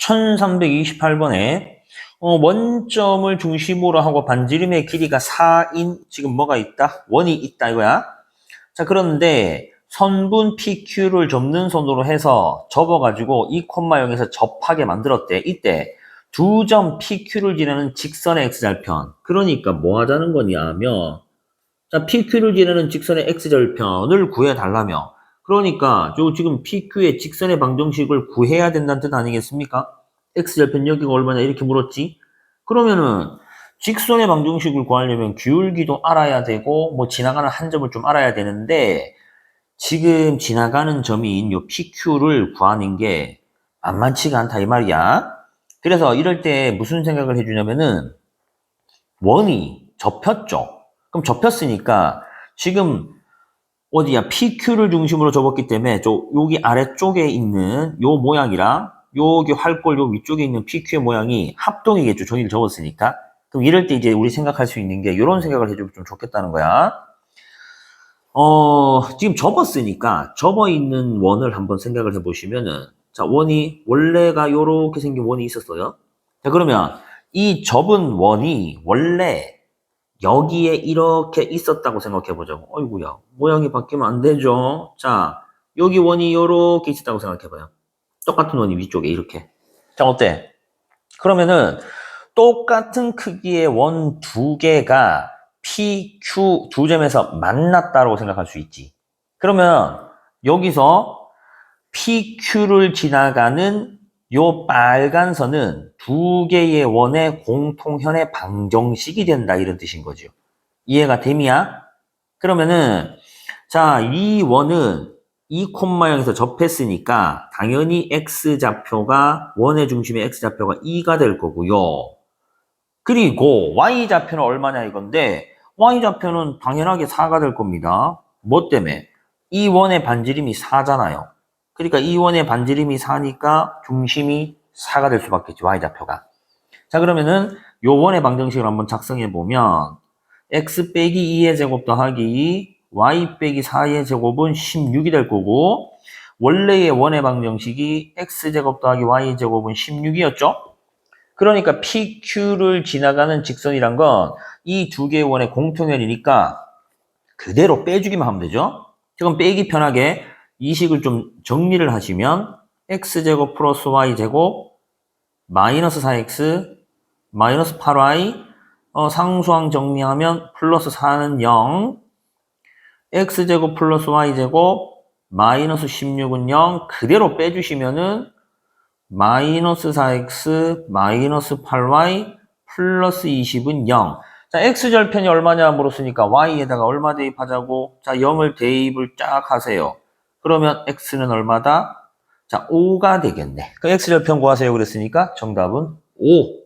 1328번에 어, 원점을 중심으로 하고 반지름의 길이가 4인 지금 뭐가 있다? 원이 있다 이거야. 자 그런데 선분 PQ를 접는 손으로 해서 접어가지고 이 콤마형에서 접하게 만들었대. 이때 두 점 PQ를 지나는 직선의 X절편. 그러니까 뭐 하자는 거냐면 자 PQ를 지나는 직선의 X절편을 구해달라며 그러니까 요 지금 PQ의 직선의 방정식을 구해야 된다는 뜻 아니겠습니까? X절편 여기가 얼마냐 이렇게 물었지? 그러면은 직선의 방정식을 구하려면 기울기도 알아야 되고 뭐 지나가는 한 점을 좀 알아야 되는데 지금 지나가는 점인 요 PQ를 구하는 게 만만치가 않다 이 말이야. 그래서 이럴 때 무슨 생각을 해주냐면은 원이 접혔죠. 그럼 접혔으니까 지금 어디야 PQ를 중심으로 접었기 때문에 저 여기 아래쪽에 있는 요 모양이랑 여기 활골 요 위쪽에 있는 PQ의 모양이 합동이겠죠. 종이를 접었으니까. 그럼 이럴 때 이제 우리 생각할 수 있는 게 이런 생각을 해주면 좀 좋겠다는 거야. 어, 지금 접었으니까 접어 있는 원을 한번 생각을 해보시면은 자, 원이 원래가 요렇게 생긴 원이 있었어요. 자, 그러면 이 접은 원이 원래 여기에 이렇게 있었다고 생각해 보자고. 어이구야, 모양이 바뀌면 안 되죠. 자, 여기 원이 요렇게 있었다고 생각해 봐요. 똑같은 원이 위쪽에 이렇게. 자, 어때? 그러면은 똑같은 크기의 원 두 개가 P, Q 두 점에서 만났다고 생각할 수 있지. 그러면 여기서 PQ를 지나가는 요 빨간 선은 두 개의 원의 공통현의 방정식이 된다 이런 뜻인 거죠. 이해가 됨이야? 그러면은 자, 이 원은 이 콤마형에서 접했으니까 당연히 x좌표가 원의 중심의 x좌표가 2가 될 거고요. 그리고 y좌표는 얼마냐 이건데 y좌표는 당연하게 4가 될 겁니다. 뭐 때문에? 이 원의 반지름이 4잖아요. 그러니까 이 원의 반지름이 4니까 중심이 4가 될 수밖에 없지 y좌표가. 자 그러면은 요 원의 방정식을 한번 작성해 보면 x 빼기 2의 제곱 더하기 y 빼기 4의 제곱은 16이 될 거고 원래의 원의 방정식이 x제곱 더하기 y제곱은 16이었죠? 그러니까 PQ를 지나가는 직선이란 건 이 두 개의 원의 공통연이니까 그대로 빼주기만 하면 되죠? 지금 빼기 편하게 이 식을 좀 정리를 하시면 x제곱 플러스 y제곱 마이너스 4x 마이너스 8y 어, 상수항 정리하면 플러스 4는 0 x제곱 플러스 y제곱 마이너스 16은 0 그대로 빼주시면은 마이너스 4x 마이너스 8y 플러스 20은 0. 자, x절편이 얼마냐 물었으니까 y에다가 얼마 대입하자고? 자, 0을 대입을 쫙 하세요. 그러면 x는 얼마다? 자, 5가 되겠네. 그 x절편 구하세요 그랬으니까 정답은 5.